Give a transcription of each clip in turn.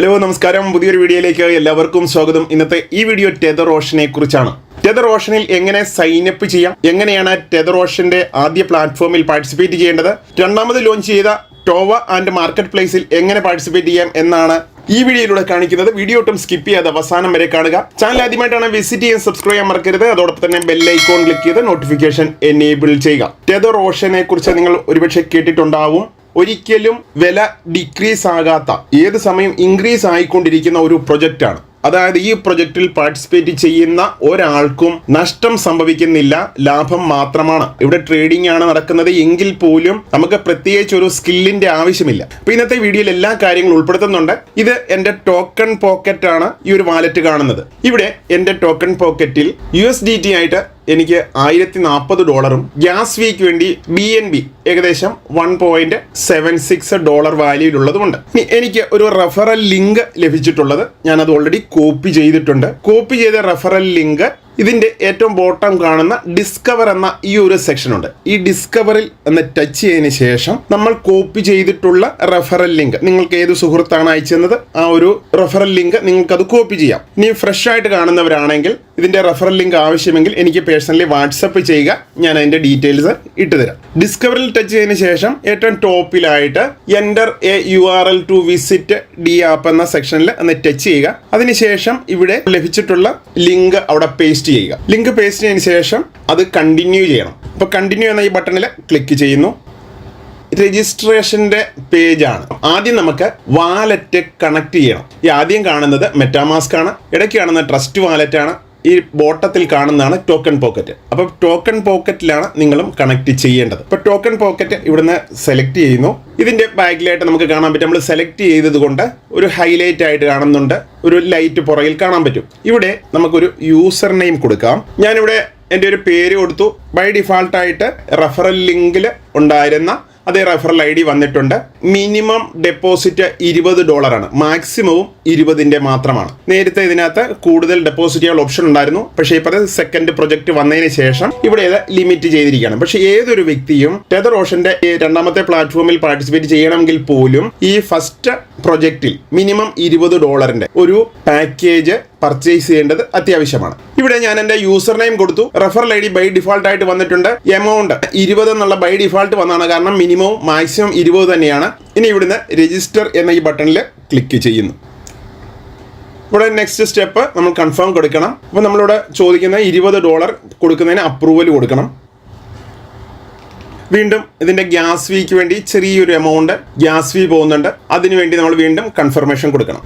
Hello നമസ്കാരം. പുതിയൊരു വീഡിയോയിലേക്ക് എല്ലാവർക്കും സ്വാഗതം. ഇന്നത്തെ ഈ വീഡിയോ ടെതർ ഓഷനെ കുറിച്ചാണ്. ടെതർ ഓഷനിൽ എങ്ങനെ സൈൻ അപ്പ് ചെയ്യാം? എങ്ങനെയാണ് ടെതർ ഓഷന്റെ ആദ്യ പ്ലാറ്റ്ഫോമിൽ പാർട്ടിസിപ്പേറ്റ് ചെയ്യേണ്ടത്? രണ്ടാമത് ലോഞ്ച് ചെയ്ത ടോവ ആൻഡ് മാർക്കറ്റ് പ്ലേസിൽ എങ്ങനെ പാർട്ടിസിപ്പേറ്റ് ചെയ്യാം എന്നാണ് ഈ വീഡിയോയിലൂടെ കാണിക്കുന്നത്. വീഡിയോ ഒട്ടും സ്കിപ്പ് ചെയ്യാതെ അവസാനം വരെ കാണുക. ചാനൽ ആദ്യമായിട്ടാണ് വിസിറ്റ് ചെയ്യാൻ സബ്സ്ക്രൈബ് ചെയ്യാൻ മറക്കരുത്. അതോടൊപ്പം തന്നെ ബെൽ ഐക്കോൺ ക്ലിക്ക് ചെയ്ത് നോട്ടിഫിക്കേഷൻ എനേബിൾ ചെയ്യുക. ടെതർ ഓഷനെ കുറിച്ച് നിങ്ങൾ ഒരുപക്ഷെ കേട്ടിട്ടുണ്ടാവും. ഒരിക്കലും വില ഡിക്രീസ് ആകാത്ത ഏത് സമയം ഇൻക്രീസ് ആയിക്കൊണ്ടിരിക്കുന്ന ഒരു പ്രൊജക്റ്റാണ് അതായത് ഈ പ്രൊജക്റ്റിൽ പാർട്ടിസിപ്പേറ്റ് ചെയ്യുന്ന ഒരാൾക്കും നഷ്ടം സംഭവിക്കുന്നില്ല ലാഭം മാത്രമാണ്. ഇവിടെ ട്രേഡിംഗ് ആണ് നടക്കുന്നത് എങ്കിൽ പോലും നമുക്ക് പ്രത്യേകിച്ച് ഒരു സ്കില്ലിന്റെ ആവശ്യമില്ല. അപ്പൊ ഇന്നത്തെ വീഡിയോയിൽ എല്ലാ കാര്യങ്ങളും ഉൾപ്പെടുത്തുന്നുണ്ട്. ഇത് എന്റെ ടോക്കൺ പോക്കറ്റ് ആണ് ഈ ഒരു വാലറ്റ് കാണുന്നത്. ഇവിടെ എന്റെ ടോക്കൺ പോക്കറ്റിൽ യു ആയിട്ട് എനിക്ക് ആയിരത്തി നാൽപ്പത് ഡോളറും ഗ്യാസ് വീക്ക് വേണ്ടി ബി എൻ ബി ഏകദേശം one point seven six dollar വാല്യൂയിലുള്ളതുമുണ്ട് ഇനി എനിക്ക് ഒരു റെഫറൽ ലിങ്ക് ലഭിച്ചിട്ടുള്ളത് ഞാൻ അത് ഓൾറെഡി കോപ്പി ചെയ്തിട്ടുണ്ട്. കോപ്പി ചെയ്ത റെഫറൽ ലിങ്ക് ഇതിന്റെ ഏറ്റവും ബോട്ടം കാണുന്ന ഡിസ്കവർ എന്ന ഈ ഒരു സെക്ഷൻ ഉണ്ട്. ഈ ഡിസ്കവറിൽ എന്ന് ടച്ച് ചെയ്തതിന് ശേഷം നമ്മൾ കോപ്പി ചെയ്തിട്ടുള്ള റെഫറൽ ലിങ്ക് നിങ്ങൾക്ക് ഏത് സുഹൃത്താണ് അയച്ചെന്നത്? ആ ഒരു റെഫറൽ ലിങ്ക് നിങ്ങൾക്ക് അത് കോപ്പി ചെയ്യാം. ഇനി ഫ്രഷ് ആയിട്ട് കാണുന്നവരാണെങ്കിൽ ഇതിന്റെ റെഫറൽ ലിങ്ക് ആവശ്യമെങ്കിൽ എനിക്ക് പേഴ്സണലി വാട്സപ്പ് ചെയ്യുക. ഞാൻ അതിന്റെ ഡീറ്റെയിൽസ് ഇട്ടുതരാം. ഡിസ്കവറിൽ ടച്ച് ചെയ്തതിന് ശേഷം ഏറ്റവും ടോപ്പിലായിട്ട് enter a U R L to visit the app എന്ന സെക്ഷനിൽ ഒന്ന് ടച്ച് ചെയ്യുക. അതിനുശേഷം ഇവിടെ ലഭിച്ചിട്ടുള്ള ലിങ്ക് അവിടെ പേസ്റ്റ് ചെയ്യുക. ലിങ്ക് പേസ്റ്റ് ചെയ്തതിന് ശേഷം അത് കണ്ടിന്യൂ ചെയ്യണം. അപ്പോൾ കണ്ടിന്യൂ എന്ന ഈ ബട്ടണിൽ ക്ലിക്ക് ചെയ്യുന്നു. രജിസ്ട്രേഷന്റെ പേജാണ് ആദ്യം നമുക്ക് വാലറ്റ് കണക്ട് ചെയ്യണം. ഈ ആദ്യം കാണുന്നത് മെറ്റാമാസ്ക് ആണ്. ഇടയ്ക്ക് കാണുന്ന ട്രസ്റ്റ് വാലറ്റ് ആണ്. ഈ ബോട്ടത്തിൽ കാണുന്നതാണ് ടോക്കൺ പോക്കറ്റ് അപ്പോൾ ടോക്കൺ പോക്കറ്റിലാണ് നിങ്ങളും കണക്ട് ചെയ്യേണ്ടത്. അപ്പോൾ ടോക്കൺ പോക്കറ്റ് ഇവിടുന്ന് സെലക്ട് ചെയ്യുന്നു. ഇതിന്റെ ബാക്കിലായിട്ട് നമുക്ക് കാണാൻ പറ്റും. നമ്മൾ സെലക്ട് ചെയ്തത് കൊണ്ട് ഒരു ഹൈലൈറ്റ് ആയിട്ട് കാണുന്നുണ്ട്. ഒരു ലൈറ്റ് പുറകിൽ കാണാൻ പറ്റും. ഇവിടെ നമുക്കൊരു യൂസർ നെയിം കൊടുക്കാം. ഞാനിവിടെ എന്റെ ഒരു പേര് കൊടുത്തു. ബൈ ഡിഫാൾട്ടായിട്ട് റെഫറൽ ലിങ്കിൽ ഉണ്ടായിരുന്ന അതേ റെഫറൽ ഐ ഡി വന്നിട്ടുണ്ട്. മിനിമം ഡെപ്പോസിറ്റ് ഇരുപത് ഡോളറാണ് മാക്സിമവും ഇരുപതിന്റെ മാത്രമാണ്. നേരത്തെ ഇതിനകത്ത് കൂടുതൽ ഡെപ്പോസിറ്റ് ചെയ്യാൻ ഓപ്ഷൻ ഉണ്ടായിരുന്നു. പക്ഷേ ഇപ്പോഴത്തെ സെക്കൻഡ് പ്രൊജക്ട് വന്നതിന് ശേഷം ഇവിടെ ഇത് ലിമിറ്റ് ചെയ്തിരിക്കുകയാണ്. പക്ഷേ ഏതൊരു വ്യക്തിയും ടെതർ ഓഷന്റെ രണ്ടാമത്തെ പ്ലാറ്റ്ഫോമിൽ പാർട്ടിസിപ്പേറ്റ് ചെയ്യണമെങ്കിൽ പോലും ഈ ഫസ്റ്റ് പ്രൊജക്റ്റിൽ മിനിമം ഇരുപത് ഡോളറിന്റെ ഒരു പാക്കേജ് പർച്ചേസ് ചെയ്യേണ്ടത് അത്യാവശ്യമാണ്. ഇവിടെ ഞാൻ എന്റെ യൂസർ നെയിം കൊടുത്തു. Referral I D by default ആയിട്ട് വന്നിട്ടുണ്ട്. എമൗണ്ട് ഇരുപത് എന്നുള്ള ബൈ ഡിഫോൾട്ട് വന്നാണ്. കാരണം മിനിമം മാക്സിമം ഇരുപത് തന്നെയാണ്. ഇനി ഇവിടുന്ന് രജിസ്റ്റർ എന്ന ഈ ബട്ടണിൽ ക്ലിക്ക് ചെയ്യുന്നു. ഇവിടെ നെക്സ്റ്റ് സ്റ്റെപ്പ് നമ്മൾ കൺഫേം കൊടുക്കണം. അപ്പോൾ നമ്മളിവിടെ ചോദിക്കുന്ന ഇരുപത് ഡോളർ കൊടുക്കുന്നതിന് അപ്രൂവൽ കൊടുക്കണം. വീണ്ടും ഇതിന്റെ ഗ്യാസ് ഫീക്ക് വേണ്ടി ചെറിയൊരു എമൗണ്ട് ഗ്യാസ് ഫീ പോകുന്നുണ്ട്. അതിനുവേണ്ടി നമ്മൾ വീണ്ടും കൺഫർമേഷൻ കൊടുക്കണം.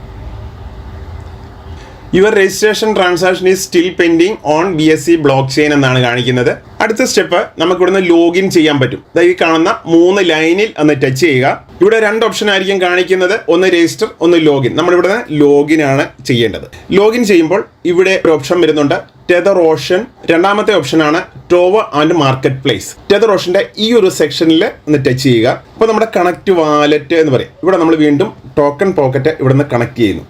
Your registration transaction is still pending on B S C blockchain എന്നാണ് കാണിക്കുന്നത്. അടുത്ത സ്റ്റെപ്പ് നമുക്ക് ഇവിടുന്ന് ലോഗിൻ ചെയ്യാൻ പറ്റും. ഈ കാണുന്ന മൂന്ന് ലൈനിൽ ഒന്ന് ടച്ച് ചെയ്യുക. ഇവിടെ രണ്ട് ഓപ്ഷൻ ആയിരിക്കും കാണിക്കുന്നത്. ഒന്ന് രജിസ്റ്റർ ഒന്ന് ലോഗിൻ നമ്മൾ ഇവിടെ ലോഗിൻ ആണ് ചെയ്യേണ്ടത്. ലോഗിൻ ചെയ്യുമ്പോൾ ഇവിടെ ഒരു ഓപ്ഷൻ വരുന്നുണ്ട്. ടെതർ ഓഷൻ രണ്ടാമത്തെ ഓപ്ഷൻ ആണ് ടോവ ആൻഡ് മാർക്കറ്റ് പ്ലേസ് ടെതർ ഓഷന്റെ ഈ ഒരു സെക്ഷനിൽ ഒന്ന് ടച്ച് ചെയ്യുക. അപ്പോൾ നമ്മുടെ കണക്ട് വാലറ്റ് എന്ന് പറയും. ഇവിടെ നമ്മൾ വീണ്ടും ടോക്കൺ പോക്കറ്റ് ഇവിടെ നിന്ന് കണക്ട് ചെയ്യുന്നു.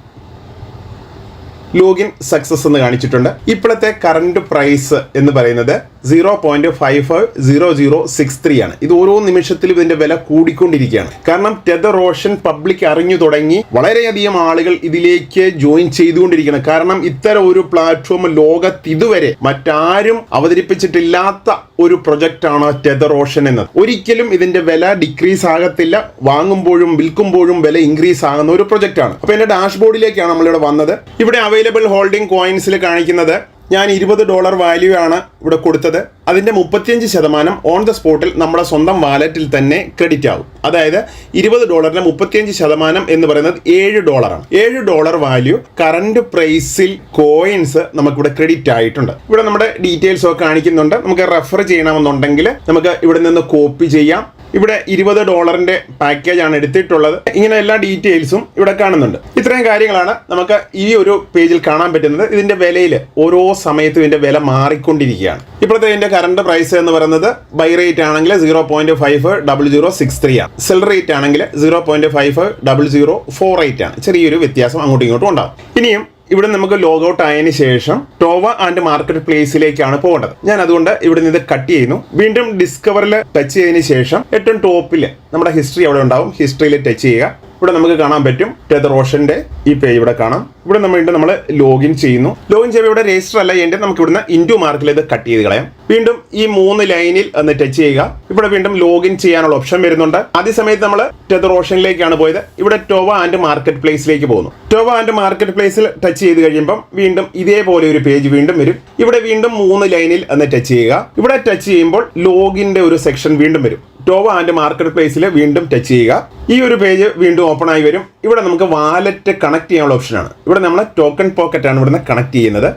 ലോഗിൻ സക്സസ് എന്ന് കാണിച്ചിട്ടുണ്ട്. ഇപ്പോഴത്തെ കറണ്ട് പ്രൈസ് എന്ന് പറയുന്നത് zero point five five zero zero six three ആണ്. ഇത് ഓരോ നിമിഷത്തിലും ഇതിന്റെ വില കൂടിക്കൊണ്ടിരിക്കുകയാണ്. കാരണം ടെതർ ഓഷൻ പബ്ലിക് അറിഞ്ഞു തുടങ്ങി വളരെയധികം ആളുകൾ ഇതിലേക്ക് ജോയിൻ ചെയ്തുകൊണ്ടിരിക്കുകയാണ്. കാരണം ഇത്തരം ഒരു പ്ലാറ്റ്ഫോം ലോകത്ത് ഇതുവരെ മറ്റാരും അവതരിപ്പിച്ചിട്ടില്ലാത്ത ഒരു പ്രൊജക്റ്റ് ആണ് ടെതർ ഓഷൻ എന്നത്. ഒരിക്കലും ഇതിന്റെ വില ഡിക്രീസ് ആകത്തില്ല. വാങ്ങുമ്പോഴും വിൽക്കുമ്പോഴും വില ഇൻക്രീസ് ആകുന്ന ഒരു പ്രൊജക്റ്റ് ആണ്. അപ്പൊ എന്റെ ഡാഷ്ബോർഡിലേക്കാണ് നമ്മളിവിടെ വന്നത്. ഇവിടെ അവൈലബിൾ ഹോൾഡിംഗ് കോയിൻസിൽ കാണിക്കുന്നത്. ഞാൻ ഇരുപത് ഡോളർ വാല്യൂ ആണ് ഇവിടെ കൊടുത്തത്. അതിന്റെ മുപ്പത്തിയഞ്ച് ശതമാനം ഓൺ ദ സ്പോട്ടിൽ നമ്മുടെ സ്വന്തം വാലറ്റിൽ തന്നെ ക്രെഡിറ്റ് ആവും. അതായത് ഇരുപത് ഡോളറിന് മുപ്പത്തിയഞ്ച് ശതമാനം എന്ന് പറയുന്നത് ഏഴ് ഡോളറാണ് ഏഴ് ഡോളർ വാല്യൂ കറണ്ട് പ്രൈസിൽ കോയിൻസ് നമുക്കിവിടെ ക്രെഡിറ്റ് ആയിട്ടുണ്ട്. ഇവിടെ നമ്മുടെ ഡീറ്റെയിൽസ് ഒക്കെ കാണിക്കുന്നുണ്ട്. നമുക്ക് റെഫർ ചെയ്യണമെന്നുണ്ടെങ്കിൽ നമുക്ക് ഇവിടെ നിന്ന് കോപ്പി ചെയ്യാം. ഇവിടെ ഇരുപത് ഡോളറിന്റെ പാക്കേജ് ആണ് എടുത്തിട്ടുള്ളത്. ഇങ്ങനെ എല്ലാ ഡീറ്റെയിൽസും ഇവിടെ കാണുന്നുണ്ട്. ഇത്രയും കാര്യങ്ങളാണ് നമുക്ക് ഈ ഒരു പേജിൽ കാണാൻ പറ്റുന്നത്. ഇതിന്റെ വിലയിൽ ഓരോ സമയത്തും ഇതിന്റെ വില മാറിക്കൊണ്ടിരിക്കുകയാണ്. ഇപ്പോഴത്തെ ഇതിന്റെ കറണ്ട് പ്രൈസ് എന്ന് പറയുന്നത് ബൈ റേറ്റ് ആണെങ്കിൽ zero point five double zero six three ആണ്. സെൽ റേറ്റ് ആണെങ്കിൽ zero point five double zero four eight ആണ്. ചെറിയൊരു വ്യത്യാസം അങ്ങോട്ടും ഇങ്ങോട്ടും ഉണ്ടാവും. ഇനിയും ഇവിടെ നമുക്ക് ലോഗ് ഔട്ട് ആയതിനു ശേഷം ടോവ ആൻഡ് മാർക്കറ്റ് പ്ലേസിലേക്കാണ് പോകേണ്ടത്. ഞാൻ അതുകൊണ്ട് ഇവിടെ നിന്ന് കട്ട് ചെയ്യുന്നു. വീണ്ടും ഡിസ്കവറിൽ ടച്ച് ചെയ്തതിനു ശേഷം ഏറ്റവും ടോപ്പിൽ നമ്മുടെ ഹിസ്റ്ററി അവിടെ ഉണ്ടാവും. ഹിസ്റ്ററിയിൽ ടച്ച് ചെയ്യുക. ഇവിടെ നമുക്ക് കാണാൻ പറ്റും ടെതർ ഓഷന്റെ ഈ പേജ് ഇവിടെ കാണാം. ഇവിടെ നമ്മൾ നമ്മൾ ലോഗിൻ ചെയ്യുന്നു. ലോഗിൻ ചെയ്യുമ്പോൾ ഇവിടെ രജിസ്റ്റർ അല്ല ചെയ്യേണ്ടത് നമുക്ക് ഇവിടുന്ന് ഇന്റു മാർക്കിൽ ഇത് കട്ട് ചെയ്ത് കളയാം. വീണ്ടും ഈ മൂന്ന് ലൈനിൽ ഒന്ന് ടച്ച് ചെയ്യുക. ഇവിടെ വീണ്ടും ലോഗിൻ ചെയ്യാനുള്ള ഓപ്ഷൻ വരുന്നുണ്ട്. ആദ്യ സമയത്ത് നമ്മൾ ടെതർ ഓഷനിലേക്കാണ് പോയത്. ഇവിടെ ടോവ ആൻഡ് മാർക്കറ്റ് പ്ലേസിലേക്ക് പോകുന്നു. ടോവ ആൻഡ് മാർക്കറ്റ് പ്ലേസിൽ ടച്ച് ചെയ്ത് കഴിയുമ്പം വീണ്ടും ഇതേപോലെ ഒരു പേജ് വീണ്ടും വരും. ഇവിടെ വീണ്ടും മൂന്ന് ലൈനിൽ ഒന്ന് ടച്ച് ചെയ്യുക. ഇവിടെ ടച്ച് ചെയ്യുമ്പോൾ ലോഗിന്റെ ഒരു സെക്ഷൻ വീണ്ടും വരും. ടോവ ആൻഡ് മാർക്കറ്റ് പ്ലേസിൽ വീണ്ടും ടച്ച് ചെയ്യുക. ഈ ഒരു പേജ് വീണ്ടും ഓപ്പൺ ആയി വരും. ഇവിടെ നമുക്ക് വാലറ്റ് കണക്ട് ചെയ്യാനുള്ള ഓപ്ഷനാണ് ഇവിടെ നമ്മൾ ടോക്കൺ പോക്കറ്റ് ആണ് ഇവിടുന്ന് കണക്ട് ചെയ്യുന്നത്.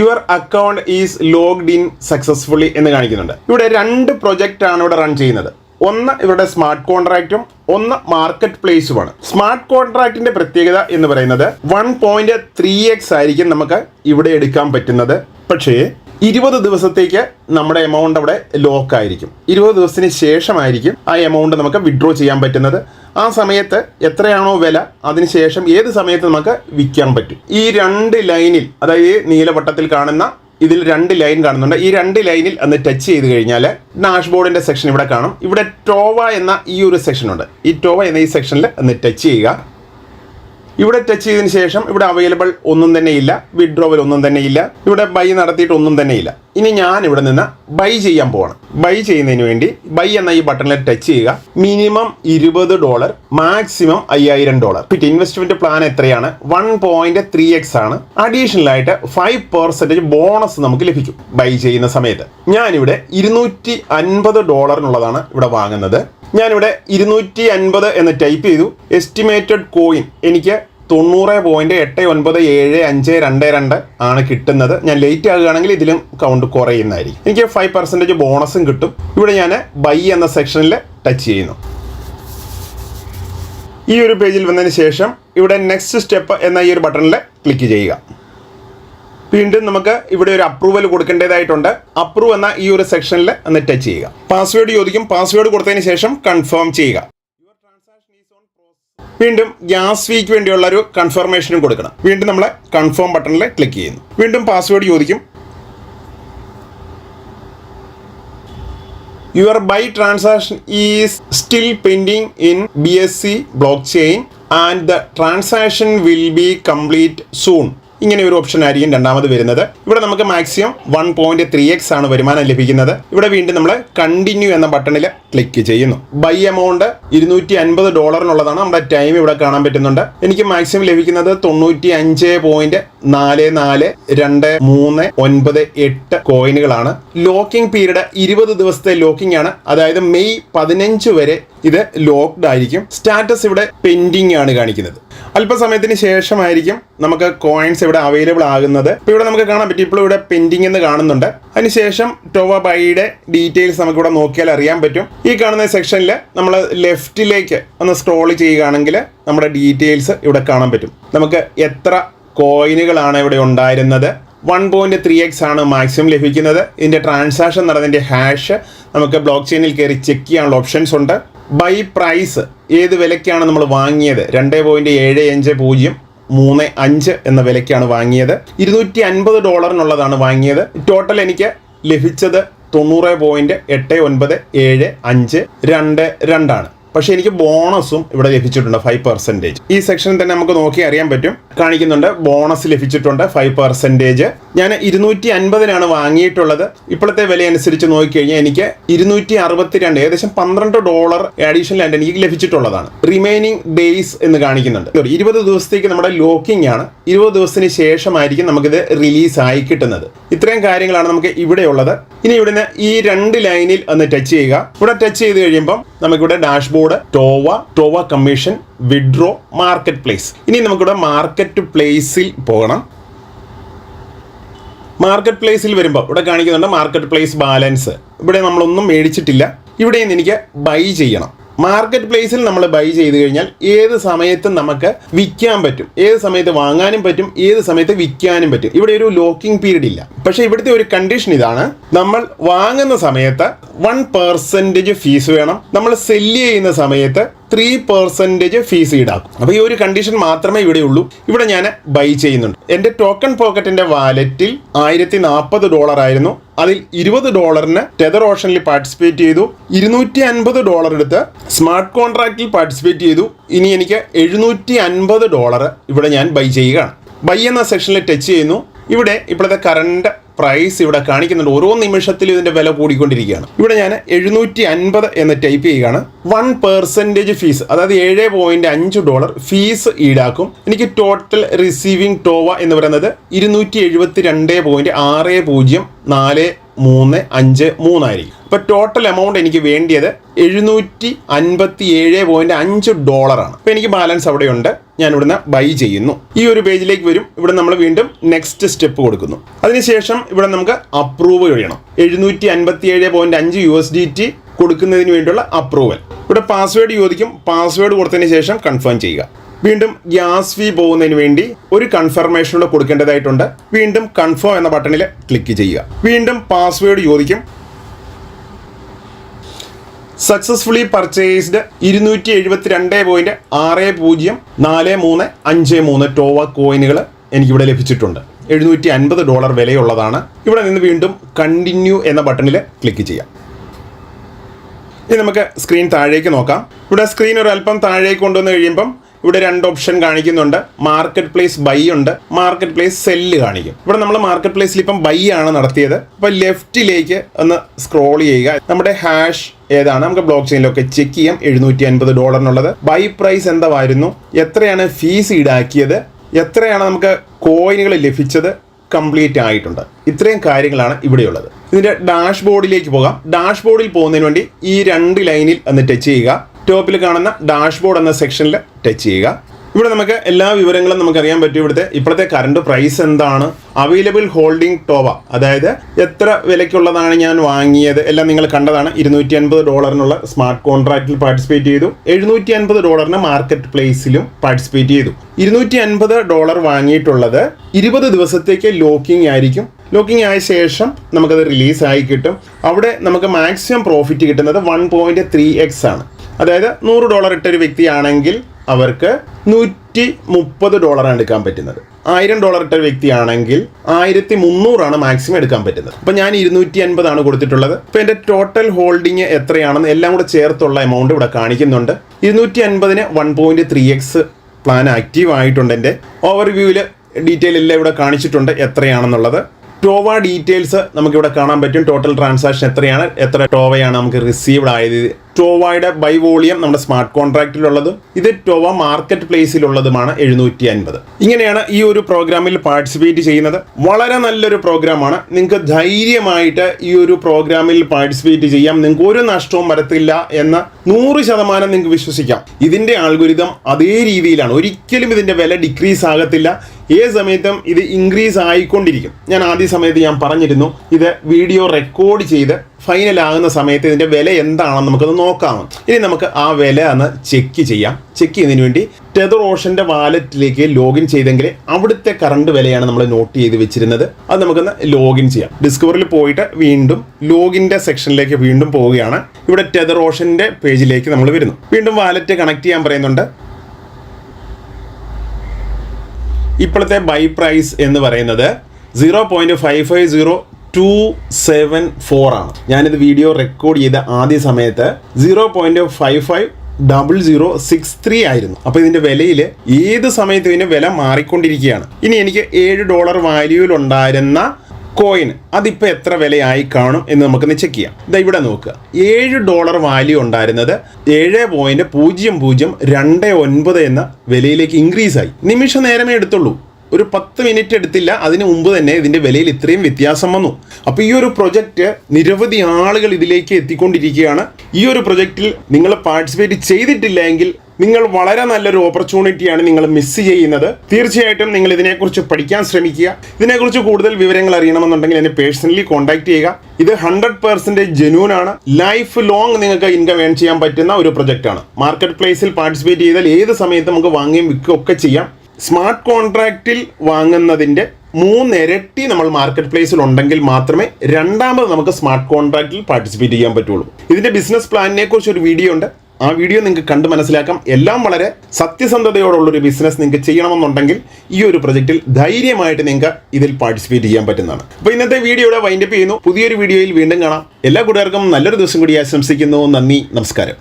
Your account is logged in successfully എന്ന് കാണിക്കുന്നുണ്ട്. ഇവിടെ രണ്ട് പ്രൊജക്റ്റ് ആണ് ഇവിടെ റൺ ചെയ്യുന്നത്. ഒന്ന് ഇവരുടെ സ്മാർട്ട് കോൺട്രാക്റ്റും ഒന്ന് മാർക്കറ്റ് പ്ലേസുമാണ് സ്മാർട്ട് കോൺട്രാക്റ്റിന്റെ പ്രത്യേകത എന്ന് പറയുന്നത് വൺ പോയിന്റ് ത്രീ എക്സ് ആയിരിക്കും നമുക്ക് ഇവിടെ എടുക്കാൻ പറ്റുന്നത്. പക്ഷേ ഇരുപത് ദിവസത്തേക്ക് നമ്മുടെ എമൗണ്ട് അവിടെ ലോക്ക് ആയിരിക്കും. ഇരുപത് ദിവസത്തിന് ശേഷമായിരിക്കും ആ എമൗണ്ട് നമുക്ക് വിഡ്രോ ചെയ്യാൻ പറ്റുന്നത്. ആ സമയത്ത് എത്രയാണോ വില അതിനുശേഷം ഏത് സമയത്ത് നമുക്ക് വിൽക്കാൻ പറ്റും. ഈ രണ്ട് ലൈനിൽ അതായത് ഈ നീലവട്ടത്തിൽ കാണുന്ന ഇതിൽ രണ്ട് ലൈൻ കാണുന്നുണ്ട്. ഈ രണ്ട് ലൈനിൽ അന്ന് ടച്ച് ചെയ്ത് കഴിഞ്ഞാൽ ഡാഷ് ബോർഡിന്റെ സെക്ഷൻ ഇവിടെ കാണും. ഇവിടെ ടോവ എന്ന ഈ ഒരു സെക്ഷൻ ഉണ്ട്. ഈ ടോവ എന്ന ഈ സെക്ഷനിൽ അന്ന് ടച്ച് ചെയ്യുക. ഇവിടെ ടച്ച് ചെയ്തതിന് ശേഷം ഇവിടെ അവൈലബിൾ ഒന്നും തന്നെ ഇല്ല വിഡ്രോവൽ ഒന്നും തന്നെ ഇല്ല ഇവിടെ ബൈ നടത്തിയിട്ട് ഒന്നും തന്നെ ഇല്ല. ഇനി ഞാൻ ഇവിടെ നിന്ന് ബൈ ചെയ്യാൻ പോവാണ്. ബൈ ചെയ്യുന്നതിന് വേണ്ടി ബൈ എന്ന ഈ ബട്ടണിൽ ടച്ച് ചെയ്യുക. മിനിമം ഇരുപത് ഡോളർ മാക്സിമം അയ്യായിരം ഡോളർ പിന്നെ ഇൻവെസ്റ്റ്മെന്റ് പ്ലാൻ എത്രയാണ്? വൺ പോയിന്റ് ത്രീ എക്സ് ആണ്. അഡീഷണൽ ആയിട്ട് ഫൈവ് പെർസെന്റേജ് ബോണസ് നമുക്ക് ലഭിക്കും. ബൈ ചെയ്യുന്ന സമയത്ത്. ഞാനിവിടെ ഇരുന്നൂറ്റി അൻപത് ഡോളറിനുള്ളതാണ് ഇവിടെ വാങ്ങുന്നത്. ഞാനിവിടെ ഇരുന്നൂറ്റി അൻപത് എന്ന് ടൈപ്പ് ചെയ്തു. എസ്റ്റിമേറ്റഡ് കോയിൻ എനിക്ക് തൊണ്ണൂറ് പോയിന്റ് എട്ട് ഒൻപത് ഏഴ് അഞ്ച് രണ്ട് രണ്ട് ആണ് കിട്ടുന്നത്. ഞാൻ ലേറ്റ് ആകുകയാണെങ്കിൽ ഇതിലും കൗണ്ട് കുറയുന്നതായിരിക്കും. എനിക്ക് ഫൈവ് പെർസെന്റേജ് ബോണസും കിട്ടും. ഇവിടെ ഞാൻ ബൈ എന്ന സെക്ഷനിൽ ടച്ച് ചെയ്യുന്നു. ഈ ഒരു പേജിൽ വന്നതിന് ശേഷം ഇവിടെ നെക്സ്റ്റ് സ്റ്റെപ്പ് എന്ന ഈ ഒരു ബട്ടണിൽ ക്ലിക്ക് ചെയ്യുക. വീണ്ടും നമുക്ക് ഇവിടെ ഒരു അപ്രൂവൽ കൊടുക്കേണ്ടതായിട്ടുണ്ട്. അപ്രൂവ് എന്ന ഈ ഒരു സെക്ഷനിൽ ഒന്ന് ടച്ച് ചെയ്യുക. പാസ്വേഡ് ചോദിക്കും. പാസ്വേഡ് കൊടുത്തതിന് ശേഷം കൺഫേം ചെയ്യുക. വീണ്ടും ഗ്യാസ് ഫീക്ക് വേണ്ടിയുള്ള ഒരു കൺഫർമേഷനും കൊടുക്കണം. വീണ്ടും നമ്മൾ കൺഫേം ബട്ടണിൽ ക്ലിക്ക് ചെയ്യുന്നു. വീണ്ടും പാസ്വേഡ് ചോദിക്കും. Your buy transaction is still pending in B S C blockchain and the transaction will be complete soon ഇങ്ങനെ ഒരു ഓപ്ഷൻ ആയിരിക്കും രണ്ടാമത് വരുന്നത്. ഇവിടെ നമുക്ക് maximum one point three x ആണ് വരുമാനം ലഭിക്കുന്നത്. ഇവിടെ വീണ്ടും നമ്മൾ കണ്ടിന്യൂ എന്ന ബട്ടണിൽ ക്ലിക്ക് ചെയ്യുന്നു. ബൈ എമൗണ്ട് ഇരുന്നൂറ്റി അൻപത് ഡോളറിനുള്ളതാണ് നമ്മുടെ ടൈം ഇവിടെ കാണാൻ പറ്റുന്നുണ്ട്. എനിക്ക് മാക്സിമം ലഭിക്കുന്നത് തൊണ്ണൂറ്റി അഞ്ച് പോയിന്റ് നാല് നാല് രണ്ട് മൂന്ന് ഒൻപത് എട്ട് കോയിനുകളാണ് ലോക്കിംഗ് പീരീഡ് ഇരുപത് ദിവസത്തെ ലോക്കിംഗ് ആണ്. അതായത് മെയ് പതിനഞ്ച് വരെ ഇത് ലോക്ക്ഡ് ആയിരിക്കും. സ്റ്റാറ്റസ് ഇവിടെ പെൻഡിങ് ആണ് കാണിക്കുന്നത്. അല്പസമയത്തിന് ശേഷമായിരിക്കും നമുക്ക് കോയിൻസ് ഇവിടെ അവൈലബിൾ ആകുന്നത്. ഇപ്പോൾ ഇവിടെ നമുക്ക് കാണാൻ പറ്റും. ഇപ്പോൾ ഇവിടെ പെൻഡിങ് എന്ന് കാണുന്നുണ്ട്. അതിനുശേഷം ടോവ ബൈയുടെ ഡീറ്റെയിൽസ് നമുക്ക് ഇവിടെ നോക്കിയാൽ അറിയാൻ പറ്റും. ഈ കാണുന്ന സെക്ഷനിൽ നമ്മൾ ലെഫ്റ്റിലേക്ക് ഒന്ന് സ്ക്രോൾ ചെയ്യുകയാണെങ്കിൽ നമ്മുടെ ഡീറ്റെയിൽസ് ഇവിടെ കാണാൻ പറ്റും. നമുക്ക് എത്ര കോയിനുകളാണ് ഇവിടെ ഉണ്ടായിരുന്നത്? വൺ പോയിന്റ് ത്രീ എക്സ് ആണ് മാക്സിമം ലഭിക്കുന്നത്. ഇതിന്റെ ട്രാൻസാക്ഷൻ നടന്നതിന്റെ ഹാഷ് നമുക്ക് ബ്ലോക്ക് ചെയിനിൽ കയറി ചെക്ക് ചെയ്യാനുള്ള ഓപ്ഷൻസ് ഉണ്ട്. ബൈ പ്രൈസ് ഏത് വിലയ്ക്കാണ് നമ്മൾ വാങ്ങിയത്? രണ്ട് പോയിന്റ് ഏഴ് അഞ്ച് പൂജ്യം മൂന്ന് അഞ്ച് എന്ന വിലയ്ക്കാണ് വാങ്ങിയത്. ഇരുന്നൂറ്റി അൻപത് ഡോളറിനുള്ളതാണ് വാങ്ങിയത്. ടോട്ടൽ എനിക്ക് ലഭിച്ചത് തൊണ്ണൂറ് പോയിന്റ് എട്ട് ഒൻപത് ഏഴ് അഞ്ച് രണ്ട് രണ്ടാണ്. പക്ഷേ എനിക്ക് ബോണസും ഇവിടെ ലഭിച്ചിട്ടുണ്ട് ഫൈവ് പെർസെന്റേജ് ഈ സെക്ഷനിൽ തന്നെ നമുക്ക് നോക്കി അറിയാൻ പറ്റും. കാണിക്കുന്നുണ്ട് ബോണസ് ലഭിച്ചിട്ടുണ്ട് ഫൈവ് പെർസെന്റേജ് ഞാൻ ഇരുന്നൂറ്റി അൻപതിനാണ് വാങ്ങിയിട്ടുള്ളത്. ഇപ്പോഴത്തെ വില അനുസരിച്ച് നോക്കിക്കഴിഞ്ഞാൽ എനിക്ക് ഇരുന്നൂറ്റി അറുപത്തിരണ്ട് ഏകദേശം പന്ത്രണ്ട് ഡോളർ അഡീഷണൽ ആയിട്ട് എനിക്ക് ലഭിച്ചിട്ടുള്ളതാണ്. റിമൈനിങ് ഡേയ്സ് എന്ന് കാണിക്കുന്നുണ്ട്. ഇരുപത് ദിവസത്തേക്ക് നമ്മുടെ ലോക്കിംഗ് ആണ്. ഇരുപത് ദിവസത്തിന് ശേഷമായിരിക്കും നമുക്കിത് റിലീസ് ആയി കിട്ടുന്നത്. ഇത്രയും കാര്യങ്ങളാണ് നമുക്ക് ഇവിടെ ഉള്ളത്. ഇനി ഇവിടുന്ന് ഈ രണ്ട് ലൈനിൽ ഒന്ന് ടച്ച് ചെയ്യുക. ഇവിടെ ടച്ച് ചെയ്ത് കഴിയുമ്പം നമുക്കിവിടെ ഡാഷ്ബോർഡ് ടോവ ടോവ കമ്മീഷൻ വിഡ്രോ മാർക്കറ്റ് പ്ലേസ്. ഇനി നമുക്കിവിടെ മാർക്കറ്റ് പ്ലേസിൽ പോകണം. മാർക്കറ്റ് പ്ലേസിൽ വരുമ്പോൾ ഇവിടെ കാണിക്കുന്നുണ്ട് മാർക്കറ്റ് പ്ലേസ് ബാലൻസ്. ഇവിടെ നമ്മളൊന്നും മേടിച്ചിട്ടില്ല. ഇവിടെ നിന്ന് എനിക്ക് ബൈ ചെയ്യണം. മാർക്കറ്റ് പ്ലേസിൽ നമ്മൾ ബൈ ചെയ്ത് കഴിഞ്ഞാൽ ഏത് സമയത്തും നമുക്ക് വിൽക്കാൻ പറ്റും? ഏത് സമയത്ത് വാങ്ങാനും പറ്റും? ഏത് സമയത്ത് വിൽക്കാനും പറ്റും? ഇവിടെ ഒരു ലോക്കിംഗ് പീരീഡ് ഇല്ല. പക്ഷേ ഇവിടുത്തെ ഒരു കണ്ടീഷൻ ഇതാണ്. നമ്മൾ വാങ്ങുന്ന സമയത്ത് വൺ പെർസെന്റേജ് ഫീസ് വേണം. നമ്മൾ സെല്ല് ചെയ്യുന്ന സമയത്ത് ത്രീ പെർസെന്റേജ് ഫീസ് ഈടാക്കും. അപ്പോൾ ഈ ഒരു കണ്ടീഷൻ മാത്രമേ ഇവിടെയുള്ളൂ ഇവിടെ ഞാൻ ബൈ ചെയ്യുന്നുണ്ട്. എന്റെ ടോക്കൺ പോക്കറ്റിന്റെ വാലറ്റിൽ ആയിരത്തി നാൽപ്പത് ഡോളർ ആയിരുന്നു. അതിൽ ഇരുപത് ഡോളറിന് ടെതർ ഓപ്ഷനിൽ പാർട്ടിസിപ്പേറ്റ് ചെയ്തു. ഇരുന്നൂറ്റി അൻപത് ഡോളർ എടുത്ത് സ്മാർട്ട് കോൺട്രാക്റ്റിൽ പാർട്ടിസിപ്പേറ്റ് ചെയ്തു. ഇനി എനിക്ക് എഴുന്നൂറ്റി അൻപത് ഡോളർ ഇവിടെ ഞാൻ ബൈ ചെയ്യുകയാണ്. ബൈ എന്ന സെക്ഷനിൽ ടച്ച് ചെയ്യുന്നു. ഇവിടെ ഇപ്പോഴത്തെ കറണ്ട് പ്രൈസ് ഇവിടെ കാണിക്കുന്നുണ്ട്. ഓരോ നിമിഷത്തിലും ഇതിന്റെ വില കൂടിക്കൊണ്ടിരിക്കുകയാണ്. ഇവിടെ ഞാൻ എഴുന്നൂറ്റി അൻപത് എന്ന് ടൈപ്പ് ചെയ്യുകയാണ്. വൺ പെർസെന്റേജ് ഫീസ് അതായത് ഏഴ് പോയിന്റ് അഞ്ച് ഡോളർ ഫീസ് ഈടാക്കും. എനിക്ക് ടോട്ടൽ റിസീവിംഗ് ടോവ എന്ന് പറയുന്നത് ഇരുന്നൂറ്റി എഴുപത്തി രണ്ട് പോയിന്റ് ആറ് പൂജ്യം നാല് മൂന്ന് അഞ്ച് മൂന്നായിരിക്കും. അപ്പൊ ടോട്ടൽ എമൗണ്ട് എനിക്ക് വേണ്ടിയത് എഴുന്നൂറ്റി അൻപത്തി ഏഴ് പോയിന്റ് അഞ്ച് ഡോളറാണ് അപ്പൊ എനിക്ക് ബാലൻസ് അവിടെയുണ്ട്. ഞാൻ ഇവിടുന്ന് ബൈ ചെയ്യുന്നു. ഈ ഒരു പേജിലേക്ക് വരും. ഇവിടെ നമ്മൾ വീണ്ടും നെക്സ്റ്റ് സ്റ്റെപ്പ് കൊടുക്കുന്നു. അതിനുശേഷം ഇവിടെ നമുക്ക് അപ്രൂവ് ചെയ്യണം എഴുന്നൂറ്റി അൻപത്തി ഏഴ് പോയിന്റ് അഞ്ച് യു എസ് ഡി ടി കൊടുക്കുന്നതിന് വേണ്ടിയുള്ള അപ്രൂവൽ ഇവിടെ പാസ്വേഡ് ചോദിക്കും. പാസ്വേഡ് കൊടുത്തതിന് ശേഷം കൺഫേം ചെയ്യുക. വീണ്ടും ഗ്യാസ് ഫീ പോകുന്നതിന് വേണ്ടി ഒരു കൺഫർമേഷൻ കൂടെ കൊടുക്കേണ്ടതായിട്ടുണ്ട്. വീണ്ടും കൺഫേം എന്ന ബട്ടണിൽ ക്ലിക്ക് ചെയ്യുക. വീണ്ടും പാസ്വേഡ് ചോദിക്കും. സക്സസ്ഫുള്ളി പർച്ചേസ്ഡ് ഇരുന്നൂറ്റി എഴുപത്തി രണ്ട് പോയിന്റ് ആറ് പൂജ്യം നാല് മൂന്ന് അഞ്ച് മൂന്ന് ടോവ കോയിനുകൾ എനിക്കിവിടെ ലഭിച്ചിട്ടുണ്ട്. എഴുന്നൂറ്റി അൻപത് ഡോളർ വിലയുള്ളതാണ്. ഇവിടെ നിന്ന് വീണ്ടും കണ്ടിന്യൂ എന്ന ബട്ടണിൽ ക്ലിക്ക് ചെയ്യാം ഇനി നമുക്ക് സ്ക്രീൻ താഴേക്ക് നോക്കാം. ഇവിടെ സ്ക്രീൻ ഒരു അല്പം താഴേക്ക് കൊണ്ടുവന്ന് കഴിയുമ്പം ഇവിടെ രണ്ട് ഓപ്ഷൻ കാണിക്കുന്നുണ്ട്. മാർക്കറ്റ് പ്ലേസ് ബൈ ഉണ്ട്. മാർക്കറ്റ് പ്ലേസ് സെല്ല് കാണിക്കും. ഇവിടെ നമ്മൾ മാർക്കറ്റ് പ്ലേസിൽ ഇപ്പം ബൈ ആണ് നടത്തിയത്. അപ്പൊ ലെഫ്റ്റിലേക്ക് ഒന്ന് സ്ക്രോൾ ചെയ്യുക. നമ്മുടെ ഹാഷ് ഏതാണ്? നമുക്ക് ബ്ലോക്ക് ചെയിനിലൊക്കെ ചെക്ക് ചെയ്യാം. എഴുന്നൂറ്റി അൻപത് ഡോളറിനുള്ളത് ബൈ പ്രൈസ് എന്തായിരുന്നു എത്രയാണ് ഫീസ് ഈടാക്കിയത്? എത്രയാണ് നമുക്ക് കോയിനുകൾ ലഭിച്ചത്? കംപ്ലീറ്റ് ആയിട്ടുണ്ട്. ഇത്രയും കാര്യങ്ങളാണ് ഇവിടെയുള്ളത്. ഇതിന്റെ ഡാഷ്ബോർഡിലേക്ക് പോകാം. ഡാഷ്ബോർഡിൽ പോകുന്നതിന് വേണ്ടി ഈ രണ്ട് ലൈനിൽ ഒന്ന് ടച്ച് ചെയ്യുക. ടോപ്പിൽ കാണുന്ന ഡാഷ്ബോർഡ് എന്ന സെക്ഷനിൽ ടച്ച് ചെയ്യുക. ഇവിടെ നമുക്ക് എല്ലാ വിവരങ്ങളും നമുക്ക് അറിയാൻ പറ്റും ഇവിടുത്തെ. ഇപ്പോഴത്തെ കറണ്ട് പ്രൈസ് എന്താണ്? അവൈലബിൾ ഹോൾഡിംഗ് ടോവ അതായത് എത്ര വിലയ്ക്കുള്ളതാണ് ഞാൻ വാങ്ങിയത്? എല്ലാം നിങ്ങൾ കണ്ടതാണ്. ഇരുന്നൂറ്റി അൻപത് ഡോളറിനുള്ള സ്മാർട്ട് കോൺട്രാക്റ്റിൽ പാർട്ടിസിപ്പേറ്റ് ചെയ്തു. എഴുന്നൂറ്റി അൻപത് ഡോളറിന് മാർക്കറ്റ് പ്ലേസിലും പാർട്ടിസിപ്പേറ്റ് ചെയ്തു. ഇരുന്നൂറ്റി അൻപത് ഡോളർ വാങ്ങിയിട്ടുള്ളത് ഇരുപത് ദിവസത്തേക്ക് ലോക്കിംഗ് ആയിരിക്കും. ലോക്കിംഗ് ആയ ശേഷം നമുക്കത് റിലീസ് ആയി കിട്ടും. അവിടെ നമുക്ക് മാക്സിമം പ്രോഫിറ്റ് കിട്ടുന്നത് വൺ പോയിന്റ് ത്രീ എക്സ് ആണ്. അതായത് നൂറ് ഡോളർ ഇട്ടൊരു വ്യക്തിയാണെങ്കിൽ അവർക്ക് നൂറ്റി മുപ്പത് ഡോളറാണ് എടുക്കാൻ പറ്റുന്നത്. ആയിരം ഡോളർ ഇട്ട വ്യക്തിയാണെങ്കിൽ ആയിരത്തി മുന്നൂറാണ് മാക്സിമം എടുക്കാൻ പറ്റുന്നത്. അപ്പം ഞാൻ ഇരുന്നൂറ്റി അൻപതാണ് കൊടുത്തിട്ടുള്ളത്. അപ്പം എന്റെ ടോട്ടൽ ഹോൾഡിങ് എത്രയാണെന്ന് എല്ലാം കൂടെ ചേർത്തുള്ള എമൗണ്ട് ഇവിടെ കാണിക്കുന്നുണ്ട്. ഇരുന്നൂറ്റി അൻപതിന് one point three x plan active ആയിട്ടുണ്ട് എന്റെ. ഓവർവ്യൂവിൽ ഡീറ്റെയിൽ എല്ലാം ഇവിടെ കാണിച്ചിട്ടുണ്ട് എത്രയാണെന്നുള്ളത്. ടോവ ഡീറ്റെയിൽസ് നമുക്കിവിടെ കാണാൻ പറ്റും. ടോട്ടൽ ട്രാൻസാക്ഷൻ എത്രയാണ്? എത്ര ടോവയാണ് നമുക്ക് റിസീവ്ഡ് ആയത്? ടോവയുടെ ബൈ വോളിയം നമ്മുടെ സ്മാർട്ട് കോൺട്രാക്റ്റിലുള്ളതും ഇത് ടോവ മാർക്കറ്റ് പ്ലേസിലുള്ളതുമാണ് എഴുന്നൂറ്റി അൻപത് ഇങ്ങനെയാണ് ഈ ഒരു പ്രോഗ്രാമിൽ പാർട്ടിസിപ്പേറ്റ് ചെയ്യുന്നത്. വളരെ നല്ലൊരു പ്രോഗ്രാമാണ്. നിങ്ങൾക്ക് ധൈര്യമായിട്ട് ഈ ഒരു പ്രോഗ്രാമിൽ പാർട്ടിസിപ്പേറ്റ് ചെയ്യാം. നിങ്ങൾക്ക് ഒരു നഷ്ടവും വരത്തില്ല എന്ന് നൂറ് ശതമാനം നിങ്ങൾക്ക് വിശ്വസിക്കാം. ഇതിന്റെ ആൽഗുരിതം അതേ രീതിയിലാണ്. ഒരിക്കലും ഇതിന്റെ വില ഡിക്രീസ് ആകത്തില്ല. ഏത് സമയത്തും ഇത് ഇൻക്രീസ് ആയിക്കൊണ്ടിരിക്കും. ഞാൻ ആദ്യ സമയത്ത് ഞാൻ പറഞ്ഞിരുന്നു ഇത് വീഡിയോ റെക്കോർഡ് ചെയ്ത് ഫൈനൽ ആകുന്ന സമയത്ത് ഇതിന്റെ വില എന്താണെന്ന് നമുക്കൊന്ന് നോക്കാം. ഇനി നമുക്ക് ആ വില ഒന്ന് ചെക്ക് ചെയ്യാം. ചെക്ക് ചെയ്യുന്നതിന് വേണ്ടി ടെതർ ഓഷന്റെ വാലറ്റിലേക്ക് ലോഗിൻ ചെയ്തെങ്കിൽ അവിടുത്തെ കറണ്ട് വിലയാണ് നമ്മൾ നോട്ട് ചെയ്ത് വെച്ചിരുന്നത്. അത് നമുക്കൊന്ന് ലോഗിൻ ചെയ്യാം. ഡിസ്കവറിൽ പോയിട്ട് വീണ്ടും ലോഗിന്റെ സെക്ഷനിലേക്ക് വീണ്ടും പോവുകയാണ്. ഇവിടെ ടെതർ ഓഷന്റെ പേജിലേക്ക് നമ്മൾ വരുന്നു. വീണ്ടും വാലറ്റ് കണക്ട് ചെയ്യാൻ പറയുന്നുണ്ട്. ഇപ്പോഴത്തെ ബൈ പ്രൈസ് എന്ന് പറയുന്നത് zero point five five zero two seven four ആണ്. ഞാനിത് വീഡിയോ റെക്കോർഡ് ചെയ്ത ആദ്യ സമയത്ത് zero point five five double zero six three ആയിരുന്നു. അപ്പോൾ ഇതിന്റെ വിലയിൽ ഏത് സമയത്ത് ഇതിന്റെ വില മാറിക്കൊണ്ടിരിക്കുകയാണ്. ഇനി എനിക്ക് ഏഴ് ഡോളർ വാല്യൂയിൽ ഉണ്ടായിരുന്ന കോയിൻ അതിപ്പോൾ എത്ര വിലയായി കാണും എന്ന് നമുക്കൊന്ന് ചെക്ക് ചെയ്യാം. ഇതാ ഇവിടെ നോക്കുക ഏഴ് ഡോളർ വാല്യൂ ഉണ്ടായിരുന്നത് ഏഴ് പോയിന്റ് പൂജ്യം പൂജ്യം രണ്ട് ഒൻപത് എന്ന വിലയിലേക്ക് ഇൻക്രീസ് ആയി. നിമിഷ നേരമേ എടുത്തുള്ളൂ. ഒരു പത്ത് മിനിറ്റ് എടുത്തില്ല അതിന് മുമ്പ് തന്നെ ഇതിന്റെ വിലയിൽ ഇത്രയും വ്യത്യാസം വന്നു. അപ്പോൾ ഈ ഒരു പ്രൊജക്റ്റ് നിരവധി ആളുകൾ ഇതിലേക്ക് എത്തിക്കൊണ്ടിരിക്കുകയാണ്. ഈ ഒരു പ്രൊജക്റ്റിൽ നിങ്ങൾ പാർട്ടിസിപ്പേറ്റ് ചെയ്തിട്ടില്ല എങ്കിൽ നിങ്ങൾ വളരെ നല്ലൊരു ഓപ്പർച്യൂണിറ്റിയാണ് നിങ്ങൾ മിസ് ചെയ്യുന്നത്. തീർച്ചയായിട്ടും നിങ്ങൾ ഇതിനെക്കുറിച്ച് പഠിക്കാൻ ശ്രമിക്കുക. ഇതിനെക്കുറിച്ച് കൂടുതൽ വിവരങ്ങൾ അറിയണമെന്നുണ്ടെങ്കിൽ എന്നെ പേഴ്സണലി കോൺടാക്ട് ചെയ്യുക. ഇത് ഹൺഡ്രഡ് പെർസെന്റേജ് ജെന്യൂൻ ആണ്. ലൈഫ് ലോങ് നിങ്ങൾക്ക് ഇൻകം ഏൺ ചെയ്യാൻ പറ്റുന്ന ഒരു പ്രൊജക്റ്റാണ് മാർക്കറ്റ് പ്ലേസിൽ പാർട്ടിസിപ്പേറ്റ് ചെയ്താൽ ഏത് സമയത്ത് നമുക്ക് വാങ്ങുകയും വിൽക്കുകയും ഒക്കെ ചെയ്യാം. സ്മാർട്ട് കോൺട്രാക്റ്റിൽ വാങ്ങുന്നതിന്റെ മൂന്നിരട്ടി നമ്മൾ മാർക്കറ്റ് പ്ലേസിൽ ഉണ്ടെങ്കിൽ മാത്രമേ രണ്ടാമത് നമുക്ക് സ്മാർട്ട് കോൺട്രാക്റ്റിൽ പാർട്ടിസിപ്പേറ്റ് ചെയ്യാൻ പറ്റുള്ളൂ. ഇതിന്റെ ബിസിനസ് പ്ലാനിനെ കുറിച്ച് ഒരു വീഡിയോ ഉണ്ട്. ആ വീഡിയോ നിങ്ങൾക്ക് കണ്ട് മനസ്സിലാക്കാം. എല്ലാം വളരെ സത്യസന്ധതയോടുള്ളൊരു ബിസിനസ് നിങ്ങൾക്ക് ചെയ്യണമെന്നുണ്ടെങ്കിൽ ഈ ഒരു പ്രൊജക്റ്റിൽ ധൈര്യമായിട്ട് നിങ്ങൾക്ക് ഇതിൽ പാർട്ടിസിപ്പേറ്റ് ചെയ്യാൻ പറ്റുന്നതാണ്. അപ്പോൾ ഇന്നത്തെ വീഡിയോയുടെ വൈൻഡപ്പ് ചെയ്യുന്നു. പുതിയൊരു വീഡിയോയിൽ വീണ്ടും കാണാം. എല്ലാ കൂട്ടുകാർക്കും നല്ലൊരു ദിവസം കൂടി ആശംസിക്കുന്നു. നന്ദി. നമസ്കാരം.